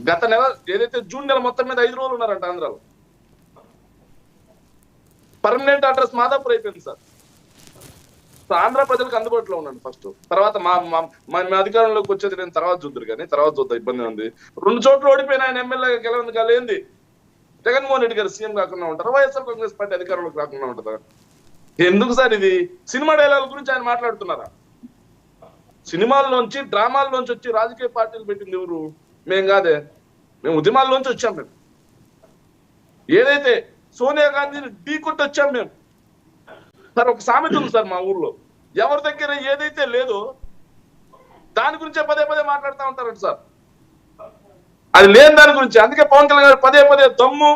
గత నెల ఏదైతే జూన్ నెల మొత్తం మీద ఐదు రోజులు ఉన్నారంట ఆంధ్రాలో. పర్మనెంట్ అడ్రస్ మాదాపూర్ అయిపోయింది సార్. ఆంధ్ర ప్రజలకు అందుబాటులో ఉన్నాను ఫస్ట్. తర్వాత మా మా- మా మా అధికారంలోకి వచ్చేది నేను తర్వాత చూద్దరు కానీ తర్వాత చూద్దాం ఇబ్బంది ఉంది. రెండు చోట్ల ఓడిపోయిన ఆయన ఎమ్మెల్యే గెలవంది కాలేంది జగన్మోహన్ రెడ్డి గారు సీఎం కాకుండా ఉంటారు? వైఎస్ఆర్ కాంగ్రెస్ పార్టీ అధికారంలోకి రాకుండా ఉంటుందా? ఎందుకు సార్ ఇది? సినిమా డైలాగ్ గురించి ఆయన మాట్లాడుతున్నారా? సినిమాల్లోంచి డ్రామాల్లోంచి వచ్చి రాజకీయ పార్టీలు పెట్టింది ఎవరు? మేం కాదే. మేము ఉద్యమాల్లోంచి వచ్చాం మేము ఏదైతే సోనియా గాంధీని ఢీ కొట్టి వచ్చాం మేము సార్ ఒక సామెత ఉంది సార్ మా ఊర్లో. ఎవరి దగ్గర ఏదైతే లేదో దాని గురించే పదే పదే మాట్లాడుతూ ఉంటారంట సార్. అది లేని దాని గురించి. అందుకే పవన్ కళ్యాణ్ గారు పదే పదే దమ్ము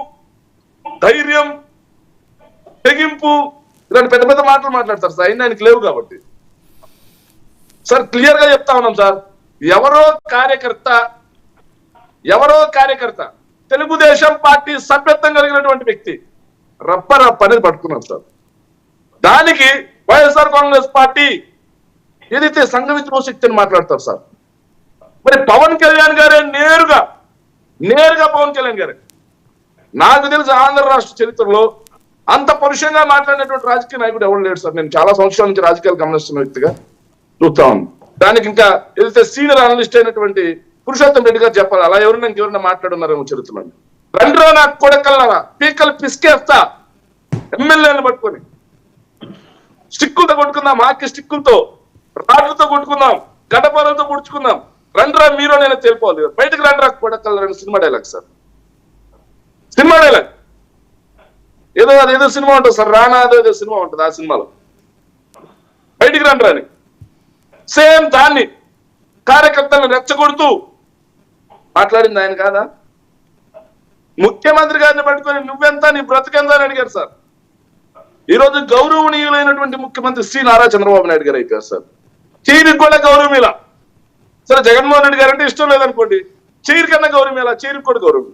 ధైర్యం తెగింపు ఇలాంటి పెద్ద పెద్ద మాటలు మాట్లాడతారు సార్. అయినా ఆయనకి లేవు కాబట్టి. సార్ క్లియర్గా చెప్తా ఉన్నాం సార్. ఎవరో కార్యకర్త ఎవరో కార్యకర్త తెలుగుదేశం పార్టీ సభ్యత్వం కలిగినటువంటి వ్యక్తి రప్ప రప్ప అనేది పట్టుకున్నారు సార్. దానికి వైఎస్ఆర్ కాంగ్రెస్ పార్టీ ఏదైతే సంఘ విద్రోహ శక్తి అని మాట్లాడతారు సార్ మరి పవన్ కళ్యాణ్ గారే నేరుగా నేరుగా పవన్ కళ్యాణ్ గారే. నాకు తెలిసి ఆంధ్ర రాష్ట్ర చరిత్రలో అంత పరుషంగా మాట్లాడినటువంటి రాజకీయ నాయకుడు ఎవరు లేడు సార్. నేను చాలా సంవత్సరాల నుంచి రాజకీయాలు గమనిస్తున్న వ్యక్తిగా చూస్తా ఉన్నాను. దానికి ఇంకా ఏదైతే సీనియర్ అనలిస్ట్ అయినటువంటి పురుషోత్తం రెడ్డి గారు చెప్పాలి. అలా ఎవరైనా ఇంకెవరైనా మాట్లాడున్నారేమో చెబుతున్నాను రండ్రో నాకు కొడకల్లారా పీకలు పిసికేస్తా. ఎమ్మెల్యేలను పట్టుకొని. స్టిక్కులతో కొట్టుకుందాం ఆకి స్టిక్కులతో. రాడ్లతో కొట్టుకుందాం గడపలతో పుడుచుకుందాం రండ్రా మీరు నేను తెలిపోవాలి. బయటకు రండ్రా Kodakal cinema dialogue sir. Cinema dialogue. ఏదో అది ఏదో సినిమా ఉంటుంది సార్. రానా అదో ఏదో సినిమా ఉంటుంది ఆ సినిమాలో. బయటికి రండి రాని. సేమ్ దాన్ని కార్యకర్తలను రెచ్చగొడుతూ మాట్లాడింది ఆయన కాదా? ముఖ్యమంత్రి గారిని పట్టుకొని నువ్వెంత నీ బ్రతికెంత అని అడిగారు సార్. ఈ రోజు గౌరవనీయులైనటువంటి ముఖ్యమంత్రి శ్రీ నారా చంద్రబాబు నాయుడు గారు అయిపోయారు సార్. చీరికి కూడా గౌరవమీల. సరే జగన్మోహన్ రెడ్డి గారు అంటే ఇష్టం లేదనుకోండి చీరి కన్నా గౌరవమీల? చీరికి కూడా గౌరవం.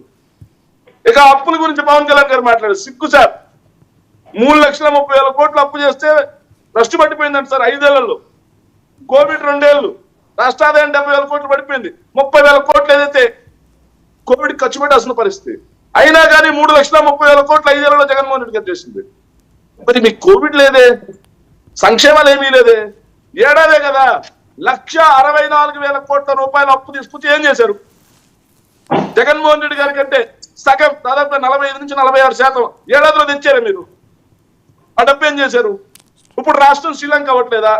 ఇక అప్పుల గురించి పవన్ కళ్యాణ్ గారు మాట్లాడారు. సిగ్గు సార్. మూడు లక్షల ముప్పై వేల కోట్లు అప్పు చేస్తే నష్టం పట్టిపోయిందంట సార్ ఐదేళ్ళలో. కోవిడ్ రెండేళ్ళు రాష్ట్రాదాయం డెబ్బై వేల కోట్లు పడిపోయింది. ముప్పై వేల కోట్లు ఏదైతే కోవిడ్ ఖర్చు పెట్టాల్సిన పరిస్థితి అయినా కానీ మూడు లక్షల ముప్పై వేల కోట్లు ఐదేళ్ళలో జగన్మోహన్ రెడ్డి గారు చేసింది. మరి మీకు కోవిడ్ లేదే? సంక్షేమాలు ఏమీ లేదే? ఏడాదే కదా. లక్ష అరవై నాలుగు వేల కోట్ల రూపాయలు అప్పు తీసుకొచ్చి ఏం చేశారు? జగన్మోహన్ రెడ్డి గారి కంటే సగం దాదాపు నలభై ఐదు నుంచి నలభై ఆరు శాతం ఏడాదిలో తెచ్చారు మీరు. ఆ డబ్బు ఏం చేశారు? ఇప్పుడు రాష్ట్రం శ్రీలంక అవ్వట్లేదా?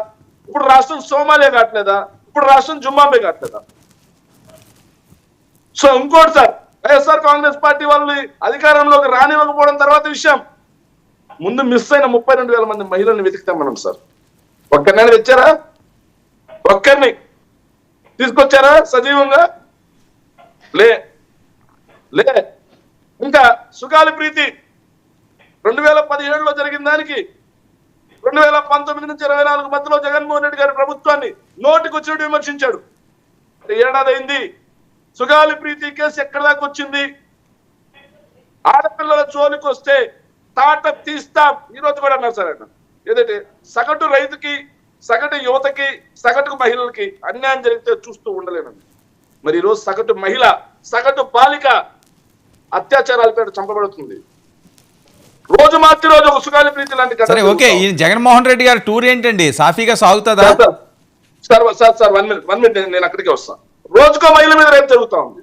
ఇప్పుడు రాష్ట్రం సోమాలియా కావట్లేదా? ఇప్పుడు రాష్ట్రం జుమ్మాంబే కట్టదా సో ఇంకోటి సార్ వైఎస్ఆర్ కాంగ్రెస్ పార్టీ వాళ్ళు అధికారంలోకి రానివ్వకపోవడం తర్వాత విషయం. ముందు మిస్ అయిన ముప్పై రెండు వేల మంది మహిళల్ని వెతుకుతాం మనం సార్. ఒక్కరినైనా తెచ్చారా ఒక్కరిని. తీసుకొచ్చారా సజీవంగా? లే. లే. ఇంకా సుఖాలి ప్రీతి రెండు వేల పదిహేడులో జరిగిన దానికి రెండు వేల పంతొమ్మిది నుంచి ఇరవై నాలుగు మధ్యలో జగన్మోహన్ రెడ్డి గారి ప్రభుత్వాన్ని నోటికి వచ్చినట్టు విమర్శించాడు. ఏడాది అయింది సుగాలి ప్రీతి కేసు ఎక్కడి దాకా వచ్చింది? ఆడపిల్లల జోలికి వస్తే తాట తీస్తాం. ఈ రోజు కూడా అన్నారు సార్ ఆయన. ఏదంటే సగటు రైతుకి సగటు యువతకి సగటు మహిళలకి అన్యాయం జరిగితే చూస్తూ ఉండలేనండి మరి ఈరోజు సగటు మహిళ సగటు బాలిక అత్యాచారాల పేరు చంపబడుతుంది. రోజు మార్చి రోజు ఒక సుగాలి ప్రీతి లాంటి సరే ఓకే ఈ జగన్మోహన్ రెడ్డి గారి టూర్ ఏంటండి? సాఫీగా సాగుతుందా? Sir, sir sir one minute one minute నేను- అక్కడికే వస్తాను రోజుకో మహిళ మీద రేపు జరుగుతా ఉంది.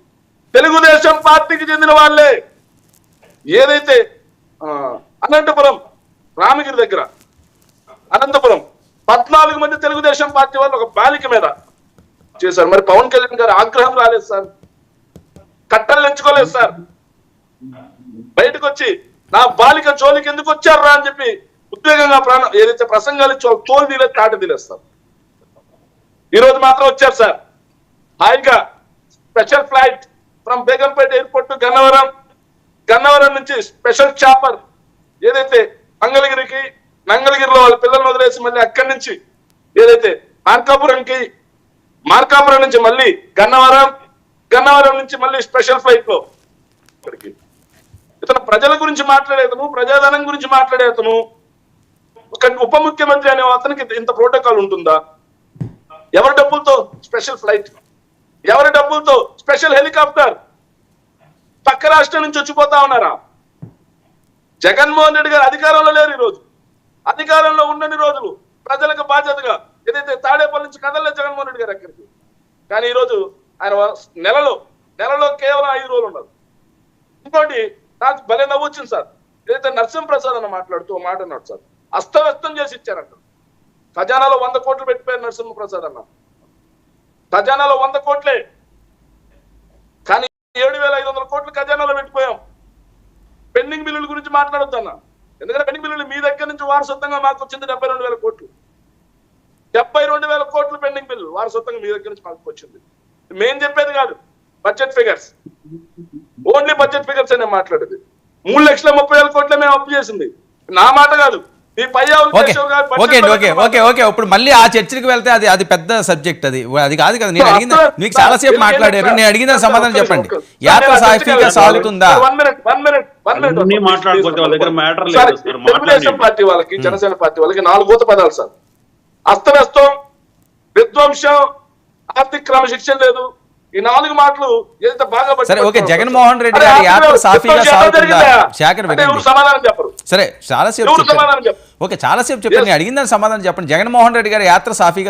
తెలుగుదేశం పార్టీకి చెందిన వాళ్ళే. ఏదైతే అనంతపురం రామగిరి దగ్గర అనంతపురం పద్నాలుగు మంది తెలుగుదేశం పార్టీ వాళ్ళు ఒక బాలిక మీద చేశారు. మరి పవన్ కళ్యాణ్ గారు ఆగ్రహం రాలేదు సార్. కట్టలు ఎంచుకోలేదు సార్. బయటకు వచ్చి నా బాలిక జోలికి ఎందుకు వచ్చారు రా అని చెప్పి ఉద్వేగంగా ప్రాణం ఏదైతే ప్రసంగాలు ఇచ్చో తోలు తీలేదు తాట తీలేస్తారు. ఈరోజు మాత్రం వచ్చారు సార్. హాయిగా special flight from Begumpet airport to Gannavaram. Gannavaram నుంచి స్పెషల్ చాపర్ ఏదైతే మంగళగిరికి మంగళగిరిలో వాళ్ళ పిల్లల్ని వదిలేసి మళ్ళీ అక్కడి నుంచి ఏదైతే మార్కాపురంకి మార్కాపురం నుంచి మళ్ళీ గన్నవరం గన్నవరం నుంచి మళ్ళీ స్పెషల్ ఫ్లైట్లో ఇక్కడికి ఇతను ప్రజల గురించి మాట్లాడేతను ప్రజాధనం గురించి మాట్లాడేతను ఒక ఉప ముఖ్యమంత్రి అనే అతనికి ఇంత ప్రోటోకాల్ ఉంటుందా? ఎవరి డబ్బులతో? Special flight. ఎవరి డబ్బులతో? Special helicopter. పక్క రాష్ట్రం నుంచి వచ్చిపోతా ఉన్నారా? జగన్మోహన్ రెడ్డి గారు అధికారంలో లేరు ఈరోజు. అధికారంలో ఉండని రోజులు. ప్రజలకు బాధ్యతగా. ఏదైతే తాడేపల్లి నుంచి కదలలేదు జగన్మోహన్ రెడ్డి గారు అక్కడికి. కానీ ఈరోజు ఆయన నెలలో నెలలో కేవలం ఐదు రోజులు ఉండదు. ఇంకోటి నాకు భలే నవ్వొచ్చింది సార్. ఏదైతే నరసింహప్రసాద్ అన్న మాట్లాడుతూ మాట అన్నాడు సార్. అస్తవ్యస్తం చేసి ఇచ్చారంట. ఖజానాలో వంద కోట్లు పెట్టిపోయారు నరసింహప్రసాద్ అన్న. ఖజానాలో వంద కోట్లే. కానీ ఏడు వేల ఐదు వందల కోట్లు ఖజానాలో పెట్టిపోయాం. పెండింగ్ బిల్లుల గురించి మాట్లాడొద్దన్న ఎందుకంటే పెండింగ్ బిల్లులు మీ దగ్గర నుంచి వారసత్వంగా మాకు వచ్చింది డెబ్బై రెండు వేల కోట్లు. డెబ్బై రెండు వేల కోట్లు పెండింగ్ బిల్లు వారసత్వంగా మీ దగ్గర నుంచి మాకు వచ్చింది. మేం చెప్పేది కాదు. Budget figures. Only budget figures అనే మాట్లాడేది. మూడు లక్షల ముప్పై వేల కోట్లే మేము అప్పు చేసింది. నా మాట కాదు. మీ పై okay. Okay okay okay okay. ఇప్పుడు మళ్ళీ ఆ చర్చకి వెళ్తే అది అది పెద్ద సబ్జెక్ట్ అది. అది కాదు కదా నేను అడిగింది మీకు చాలా సేపు మాట్లాడారు. నేను అడిగిన సమాధానం చెప్పండి. యాత్ర సాఫీగా సాగుతుందా తెలుగుదేశం మాట్లాడండి. పార్టీ వాళ్ళకి జనసేన పార్టీ వాళ్ళకి నాలుగు ఊత పదాలు సార్. అస్తవ్యస్తం విధ్వంసం ఆర్థిక క్రమశిక్షణ లేదు. ఈ నాలుగు మాటలు ఎంత బాగా సరే, ఓకే, జగన్మోహన్ రెడ్డి గారి యాత్ర సాఫీగా సాగుతుందా? ఎవరు సమాధానం చెప్పరు? సరే చాలాసేపు ఓకే చాలాసేపు అడిగిన దానికి సమాధానం చెప్పండి. జగన్మోహన్ రెడ్డి గారి యాత్ర సాఫీగా